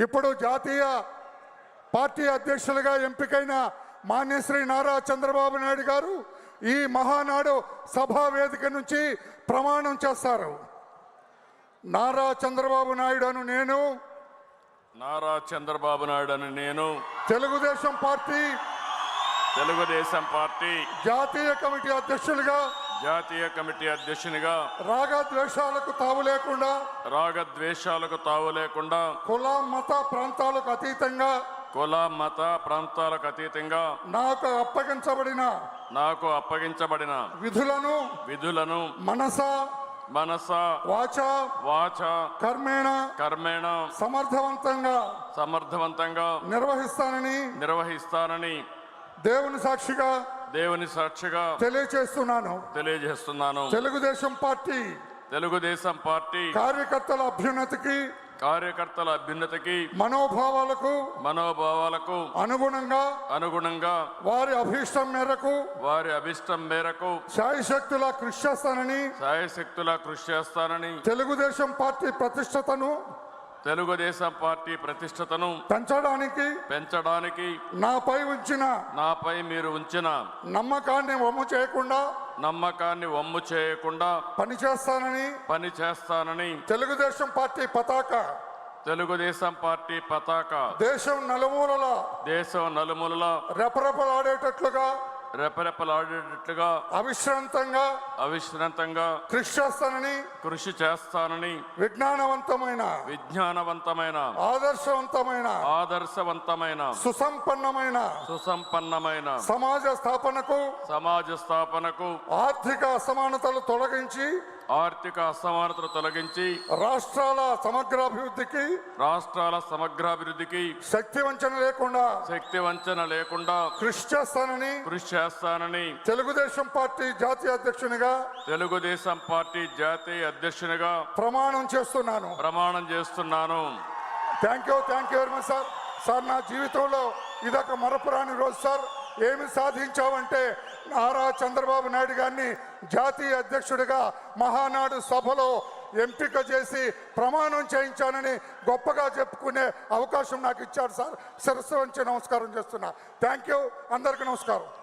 ఇప్పుడు జాతీయ పార్టీ అధ్యక్షులుగా ఎంపికైన మాన్యశ్రీ నారా చంద్రబాబు నాయుడు గారు ఈ మహానాడు సభా వేదిక నుంచి ప్రమాణం చేస్తారు. నారా చంద్రబాబు నాయుడు అను నేను నారా చంద్రబాబు నాయుడు అని నేను తెలుగుదేశం పార్టీ తెలుగుదేశం పార్టీ జాతీయ కమిటీ అధ్యక్షులుగా జాతీయ కమిటీ అధ్యక్షునిగా రాగద్వేషాలకు తావు లేకుండా రాగద్వేషాలకు తావు లేకుండా కుల మత ప్రాంతాలకు అతీతంగా కుల మత ప్రాంతాలకు అతీతంగా నాకు అప్పగించబడిన నాకు అప్పగించబడిన విధులను విధులను మనస మనస వాచ వాచ కర్మేణ కర్మేణ సమర్థవంతంగా సమర్థవంతంగా నిర్వహిస్తానని నిర్వహిస్తానని దేవుని సాక్షిగా దేవుని సాక్షిగా తెలియచేస్తున్నాను తెలియజేస్తున్నాను. తెలుగుదేశం పార్టీ తెలుగుదేశం పార్టీ కార్యకర్తల అభ్యున్నతికి కార్యకర్తల అభ్యున్నతికి మనోభావాలకు మనోభావాలకు అనుగుణంగా అనుగుణంగా వారి అభీష్టం మేరకు వారి అభిష్టం మేరకు శాయశక్తుల కృషి చేస్తానని సాయశక్తులా కృషి చేస్తానని తెలుగుదేశం పార్టీ ప్రతిష్టతను తెలుగుదేశం పార్టీ ప్రతిష్టతను పెంచడానికి పెంచడానికి నాపై ఉంచిన నాపై మీరు ఉంచిన నమ్మకాన్ని వమ్ము చేయకుండా నమ్మకాన్ని వమ్ము చేయకుండా పనిచేస్తానని పని చేస్తానని తెలుగుదేశం పార్టీ పతాక తెలుగుదేశం పార్టీ పతాక దేశం నలుమూలల దేశం నలుమూలల రెపరెపలాడేటట్లుగా రెపరెపలాడేటట్లుగా అవిశ్రాంతంగా అవిశ్రాంతంగా కృషి చేస్తానని కృషి చేస్తానని విజ్ఞానవంతమైన విజ్ఞానవంతమైన ఆదర్శవంతమైన ఆదర్శవంతమైన సుసంపన్నమైన సుసంపన్నమైన సమాజ స్థాపనకు సమాజ స్థాపనకు ఆర్థిక అసమానతలు తొలగించి ఆర్థిక అసమానతలు తొలగించి రాష్ట్రాల సమగ్రాభివృద్ధికి రాష్ట్రాల సమగ్రాభివృద్ధికి శక్తి వంచన లేకుండా శక్తి వంచన లేకుండా కృషి చేస్తానని కృషి చేస్తానని తెలుగుదేశం పార్టీ జాతీయ అధ్యక్షునిగా తెలుగుదేశం పార్టీ జాతీయ అధ్యక్షునిగా ప్రమాణం చేస్తున్నాను. ప్రమాణం చేస్తున్నాను. Thank you thank you very much sir sir నా జీవితంలో ఇదొక మరపురాని రోజు సార్ ఏమి సాధించావంటే నారా చంద్రబాబు నాయుడు గారిని జాతీయ అధ్యక్షుడిగా మహానాడు సభలో ఎంపిక చేసి ప్రమాణం చేయించానని గొప్పగా చెప్పుకునే అవకాశం నాకు ఇచ్చారు సార్. శిరస్సు వంచి నమస్కారం చేస్తున్నా. థ్యాంక్ యూ అందరికీ నమస్కారం.